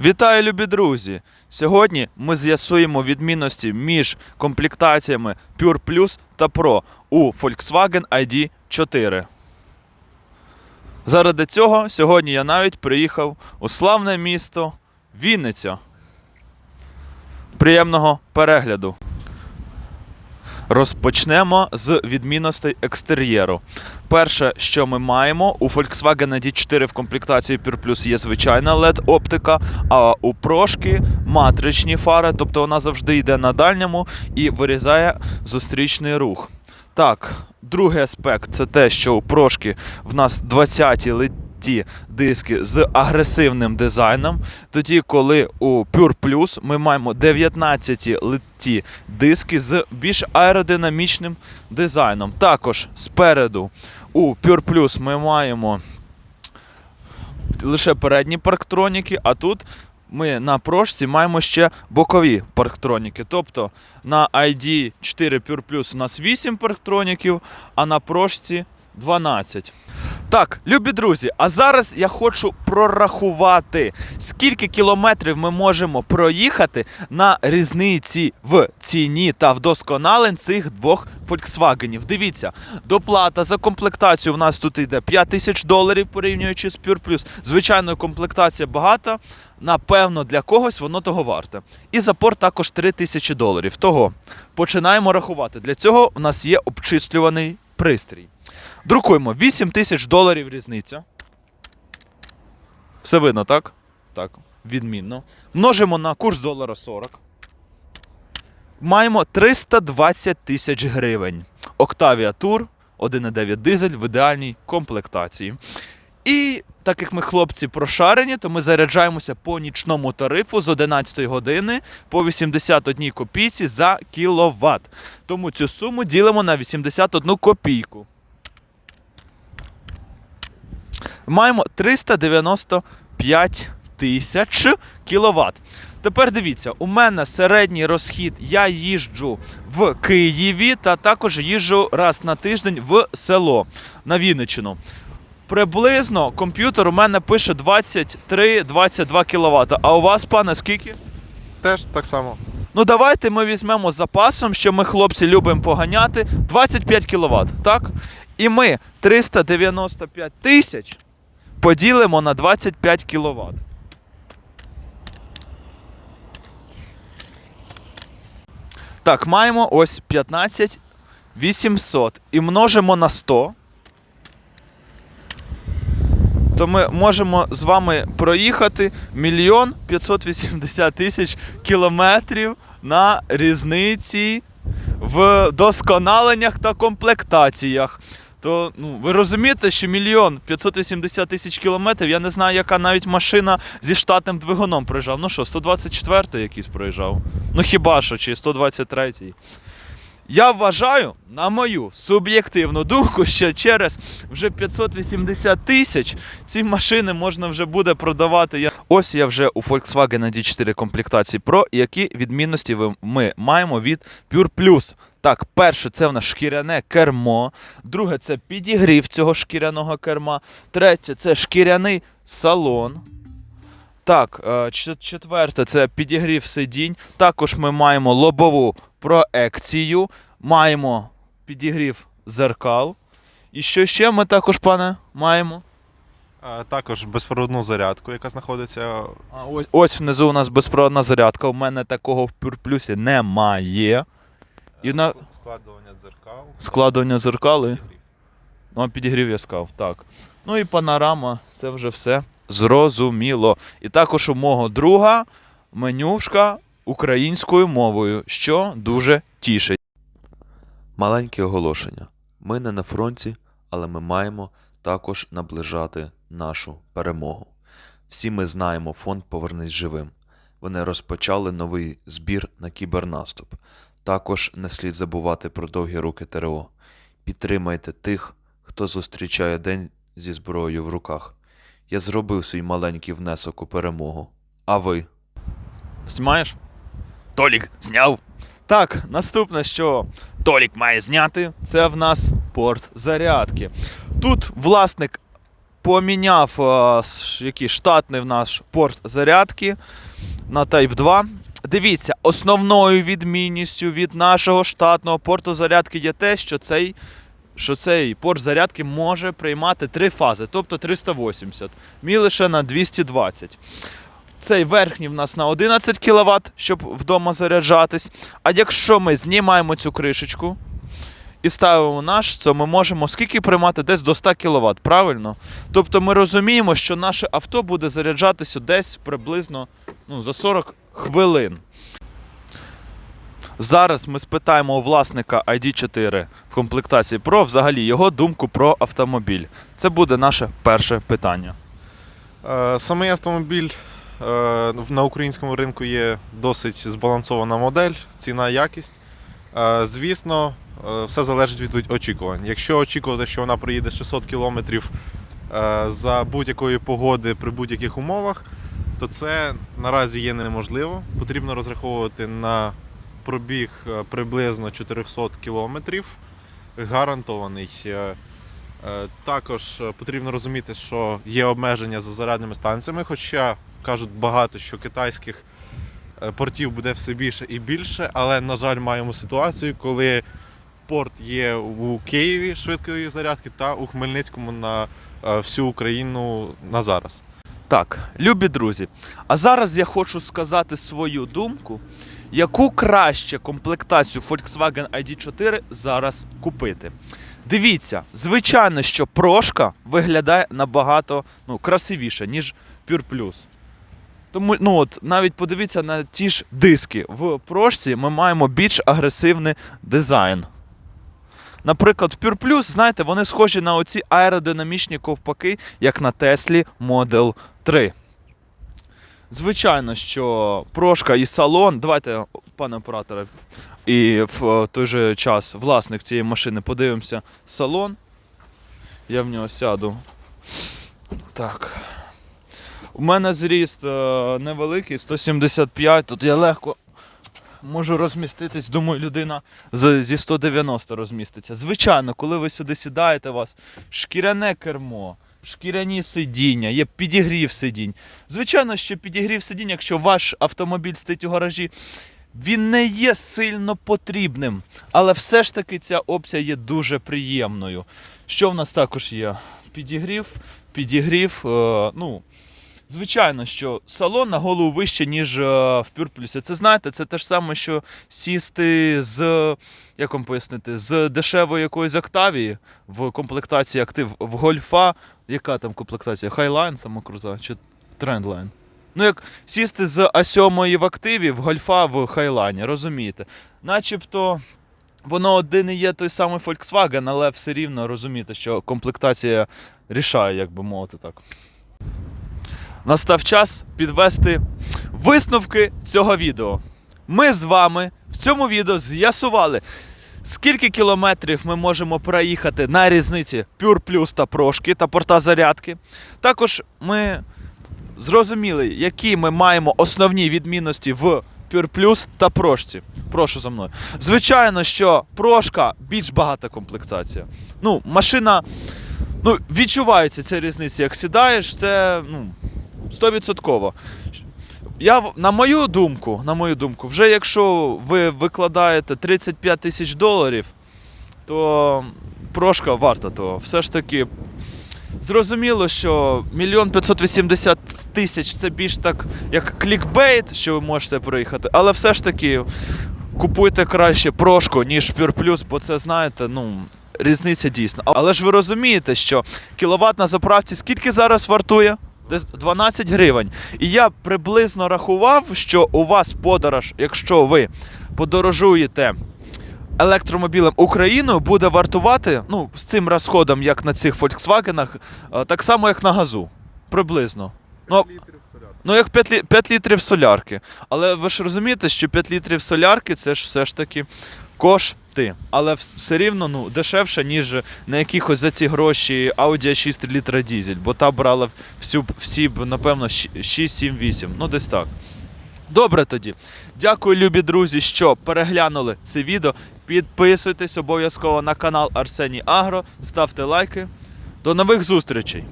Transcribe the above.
Вітаю, любі друзі! Сьогодні ми з'ясуємо відмінності між комплектаціями Pure Plus та Pro у Volkswagen ID 4. Заради цього сьогодні я навіть приїхав у славне місто Вінниця. Приємного перегляду. Розпочнемо з відмінностей екстер'єру. Перше, що ми маємо, у Volkswagen D4 в комплектації Pure Plus є звичайна LED-оптика, а у прошки матричні фари, тобто вона завжди йде на дальньому і вирізає зустрічний рух. Так, другий аспект це те, що у прошки в нас 20-ті литі диски з агресивним дизайном, тоді коли у Pure Plus ми маємо 19 литі диски з більш аеродинамічним дизайном. Також спереду у Pure Plus ми маємо лише передні парктроніки, а тут ми на прошці маємо ще бокові парктроніки. Тобто на ID 4 Pure Plus у нас 8 парктроніків, а на прошці 12. Так, любі друзі, а зараз я хочу прорахувати, скільки кілометрів ми можемо проїхати на різниці в ціні та вдосконалень цих двох Volkswagen. Дивіться, доплата за комплектацію в нас тут йде 5 тисяч доларів порівнюючи з Pure Plus. Звичайно, комплектація багата. Напевно, для когось воно того варте. І запор також 3 тисячі доларів. Того починаємо рахувати. Для цього у нас є обчислюваний пристрій. Друкуємо 8 тисяч доларів різниця. Все видно, так? Так, відмінно. Множимо на курс долара 40. Маємо 320 тисяч гривень. Octavia Tour 1,9 дизель в ідеальній комплектації. І так як ми хлопці прошарені, то ми заряджаємося по нічному тарифу з 11 години по 81 копійці за кіловат. Тому цю суму ділимо на 81 копійку. Маємо 395 тисяч кіловат. Тепер дивіться, у мене середній розхід. Я їжджу в Києві та також їжджу раз на тиждень в село на Вінниччину. Приблизно комп'ютер у мене пише 23-22 кВт. А у вас, пане, скільки? Теж так само. Ну давайте ми візьмемо з запасом, що ми хлопці любимо поганяти 25 кВт, так? І ми 395 тисяч поділимо на 25 кВт. Так, маємо ось 15 800 і множимо на 100. То ми можемо з вами проїхати мільйон 580 тисяч кілометрів на різниці в досконаленнях та комплектаціях. То ну, ви розумієте, що мільйон 580 тисяч кілометрів, я не знаю, яка навіть машина зі штатним двигуном проїжджав. Ну що, 124 якийсь проїжджав? Ну хіба що, чи 123 я вважаю, на мою суб'єктивну думку, що через вже 580 тисяч ці машини можна вже буде продавати. Ось я вже у Volkswagen ID4 комплектації Pro. Які відмінності ми маємо від Pure Plus? Так, перше, це в нас шкіряне кермо. Друге, це підігрів цього шкіряного керма. Третє, це шкіряний салон. Так, е, четверте це підігрів сидінь. Також ми маємо лобову проекцію, маємо підігрів зеркал. І що ще ми також, пане, маємо? А, також безпроводну зарядку, яка знаходиться. А, ось, ось внизу у нас безпроводна зарядка. У мене такого в Plus немає. І на складування дзеркал. складування зеркали. Ну, а підігрів я сказав, так. Ну і панорама, це вже все зрозуміло. І також у мого друга менюшка українською мовою, що дуже тішить. Маленьке оголошення. Ми не на фронті, але ми маємо також наближати нашу перемогу. Всі ми знаємо фонд Повернись живим. Вони розпочали новий збір на кібернаступ. Також не слід забувати про довгі руки ТРО. Підтримайте тих, хто зустрічає день зі зброєю в руках. Я зробив свій маленький внесок у перемогу. А ви? Знімаєш? Толік зняв. Так, наступне, що Толік має зняти, це в нас порт зарядки. Тут власник поміняв е, який штатний в наш порт зарядки на Type 2. Дивіться, основною відмінністю від нашого штатного порту зарядки є те, що цей, що цей порт зарядки може приймати три фази, тобто 380. Мій лише на 220. Цей верхній в нас на 11 кВт, щоб вдома заряджатись. А якщо ми знімаємо цю кришечку і ставимо наш, то ми можемо скільки приймати? Десь до 100 кВт, правильно? Тобто ми розуміємо, що наше авто буде заряджатися десь приблизно ну, за 40 хвилин. Зараз ми спитаємо у власника ID4 в комплектації Pro взагалі його думку про автомобіль. Це буде наше перше питання. Е, Самий автомобіль на українському ринку є досить збалансована модель, ціна, якість. Е, Звісно, е, все залежить від очікувань. Якщо очікувати, що вона проїде 600 км за будь-якої погоди при будь-яких умовах, то це наразі є неможливо. Потрібно розраховувати на пробіг е, приблизно 400 км, гарантований. Е, Е, Також е, потрібно розуміти, що є обмеження за зарядними станціями, хоча кажуть багато, що китайських е, портів буде все більше і більше, але, на жаль, маємо ситуацію, коли порт є у Києві швидкої зарядки та у Хмельницькому на е, всю Україну на зараз. Так, любі друзі, а зараз я хочу сказати свою думку, яку краще комплектацію Volkswagen ID4 зараз купити. Дивіться, звичайно, що прошка виглядає набагато ну, красивіше, ніж Pure Plus. Тому ну от, навіть подивіться на ті ж диски. В прошці ми маємо більш агресивний дизайн. Наприклад, в Pure Plus, знаєте, вони схожі на оці аеродинамічні ковпаки, як на Теслі Model 3. Звичайно, що прошка і салон. Давайте, пане операторе, і в той же час власник цієї машини подивимося салон. Я в нього сяду. Так. У мене зріст е, невеликий, 175. Тут я легко можу розміститись. Думаю, людина зі 190 розміститься. Звичайно, коли ви сюди сідаєте, у вас шкіряне кермо, шкіряні сидіння, є підігрів сидінь. Звичайно, що підігрів сидінь, якщо ваш автомобіль стоїть у гаражі, він не є сильно потрібним, але все ж таки ця опція є дуже приємною. Що в нас також є? Підігрів, підігрів. Е, ну, звичайно, що салон на голову вище, ніж е, в Plus. Це знаєте, це те ж саме, що сісти з, як вам пояснити, з дешевої якоїсь Октавії в комплектації актив в гольфа. Яка там комплектація? Highline сама крута чи Trendline? Ну, як сісти з А7 в активі в гольфа в хайлайні, розумієте? Начебто воно один і є той самий Volkswagen, але все рівно розумієте, що комплектація рішає, як би мовити так. Настав час підвести висновки цього відео. Ми з вами в цьому відео з'ясували, скільки кілометрів ми можемо проїхати на різниці Pure Plus та прошки та порта зарядки. Також ми зрозуміли, які ми маємо основні відмінності в Pure Plus та прошці. Прошу за мною. Звичайно, що прошка більш багата комплектація. Ну, машина. Ну, відчувається ця різниця, як сідаєш, це ну, 100%. Я, на мою думку, на мою думку, вже якщо ви викладаєте 35 тисяч доларів, то прошка варта того. Все ж таки, зрозуміло, що мільйон 580 тисяч це більш так, як клікбейт, що ви можете проїхати, але все ж таки купуйте краще прошку, ніж Plus, бо це, знаєте, ну. Різниця дійсна. Але ж ви розумієте, що кіловат на заправці скільки зараз вартує? Десь 12 гривень. І я приблизно рахував, що у вас подорож, якщо ви подорожуєте електромобілем Україною, буде вартувати ну, з цим розходом, як на цих Volkswagen, е, так само, як на газу. Приблизно. Ну, Ну, як 5, лі... 5 літрів солярки. Але ви ж розумієте, що 5 літрів солярки це ж все ж таки кошти. Але все рівно ну, дешевше, ніж на якихось за ці гроші Audi 6 літра дізель, бо та брала всю, всі напевно, 6, 7, 8. Ну, десь так. Добре тоді. Дякую, любі друзі, що переглянули це відео. Підписуйтесь обов'язково на канал Арсеній Агро, ставте лайки. До нових зустрічей!